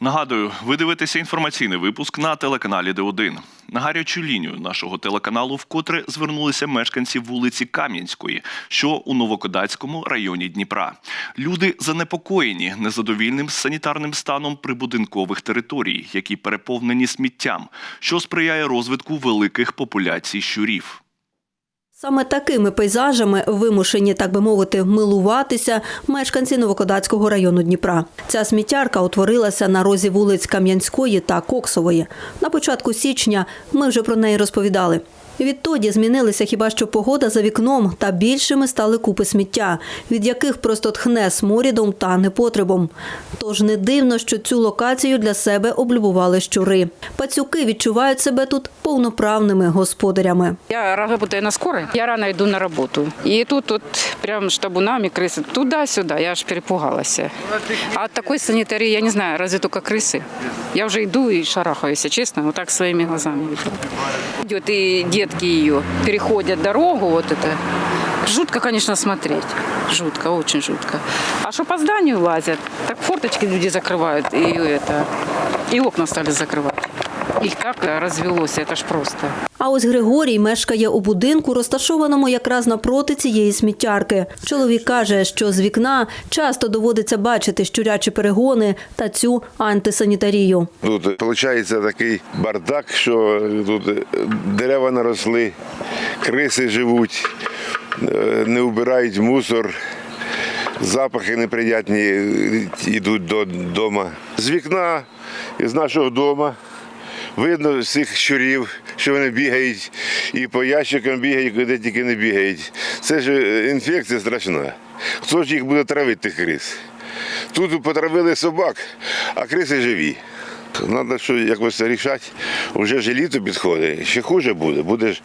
Нагадую, ви дивитеся інформаційний випуск на телеканалі Д1. На гарячу лінію нашого телеканалу вкотре звернулися мешканці вулиці Кам'янської, що у Новокодацькому районі Дніпра. Люди занепокоєні незадовільним санітарним станом прибудинкових територій, які переповнені сміттям, що сприяє розвитку великих популяцій щурів. Саме такими пейзажами вимушені, так би мовити, милуватися мешканці Новокодацького району Дніпра. Ця сміттярка утворилася на розі вулиць Кам'янської та Коксової. На початку січня ми вже про неї розповідали. Відтоді змінилися хіба що погода за вікном, та більшими стали купи сміття, від яких просто тхне сморідом та непотребом. Тож не дивно, що цю локацію для себе облюбували щури. Пацюки відчувають себе тут повноправними господарями. Я работаю на скорой, я рано иду на работу. И тут вот прям штабунами крысы туда-сюда, я аж перепугалась. А от такой санитарии, я не знаю, разве только крысы. Я уже иду и шарахаюсь, честно, вот так своими глазами видела. Идет и детки ее переходят дорогу, вот это. Жутко, конечно, смотреть. Жутко, очень жутко. А что по зданию лазят, так форточки люди закрывают и это, и окна стали закрывать. Их так развелось, это ж просто. А ось Григорій мешкає у будинку, розташованому якраз напроти цієї сміттярки. Чоловік каже, що з вікна часто доводиться бачити щурячі перегони та цю антисанітарію. Тут виходить такий бардак, що тут дерева наросли, криси живуть, е, не вбирають мусор, запахи неприятні йдуть до дому. З вікна з нашого дому видно з цих щурів, що вони бігають, і по ящикам бігають, куди тільки не бігають. Це ж е, інфекція страшна. Хто ж їх буде травити, тих крис? Тут потравили собак, а криси живі. Треба що якось рішати. Вже ж літо підходить. Ще хуже буде. Буде ж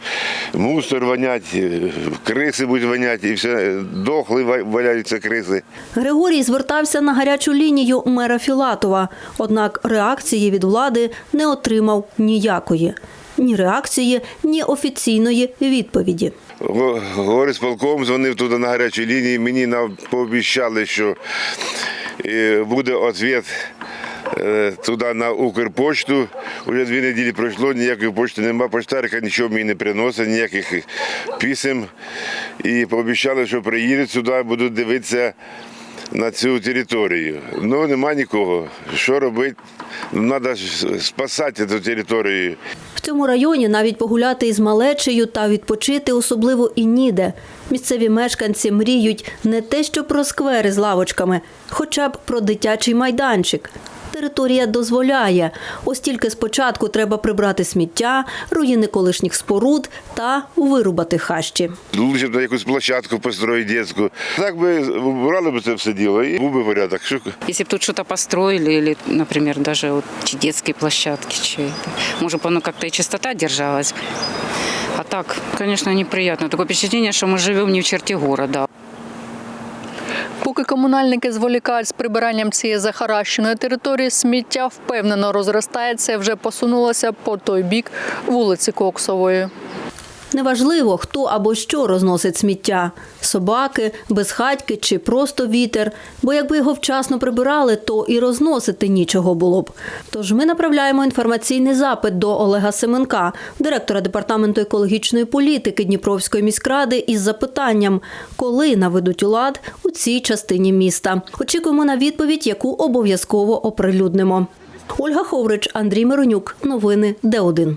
мусор воняти, криси будуть воняти, і все дохли ва- валяються криси. Григорій звертався на гарячу лінію мера Філатова, однак реакції від влади не отримав ніякої. Ні реакції, ні офіційної відповіді. Го- Говорить з полком, дзвонив туди на гарячу лінію. Мені пообіцяли, що е, буде відповідь е, туди на Укрпошту. Уже дві неділі пройшло, ніякої почти немає. Поштарка нічого мені не приносить, ніяких писем. І пообіцяли, що приїдуть сюди, будуть дивитися на цю територію. Ну нема нікого. Що робити? Треба спасати цю територію. В цьому районі навіть погуляти із малечею та відпочити особливо і ніде. Місцеві мешканці мріють не те, що про сквери з лавочками, хоча б про дитячий майданчик Територія дозволяє. Ось тільки спочатку треба прибрати сміття, руїни колишніх споруд та вирубати хащі. Лучше б на якусь площадку построїти дитячу. Так би брали б це все діло і був би порядок. Що Если бы тут что-то построили, или, например, даже вот чи детские площадки, чи это, может бы оно как-то и чистота держалась. бы. А так, конечно, неприятно. Такое впечатление, что мы живем не в черте города. Поки комунальники зволікають з прибиранням цієї захаращеної території, сміття впевнено розростається вже посунулося по той бік вулиці Коксової. Неважливо, хто або що розносить сміття – собаки, безхатьки чи просто вітер. Бо якби його вчасно прибирали, то і розносити нічого було б. Тож ми направляємо інформаційний запит до Олега Семенка, директора департаменту екологічної політики Дніпровської міськради, із запитанням, коли наведуть лад у цій частині міста. Очікуємо на відповідь, яку обов'язково оприлюднимо. Ольга Ховрич, Андрій Миронюк. Новини Д1.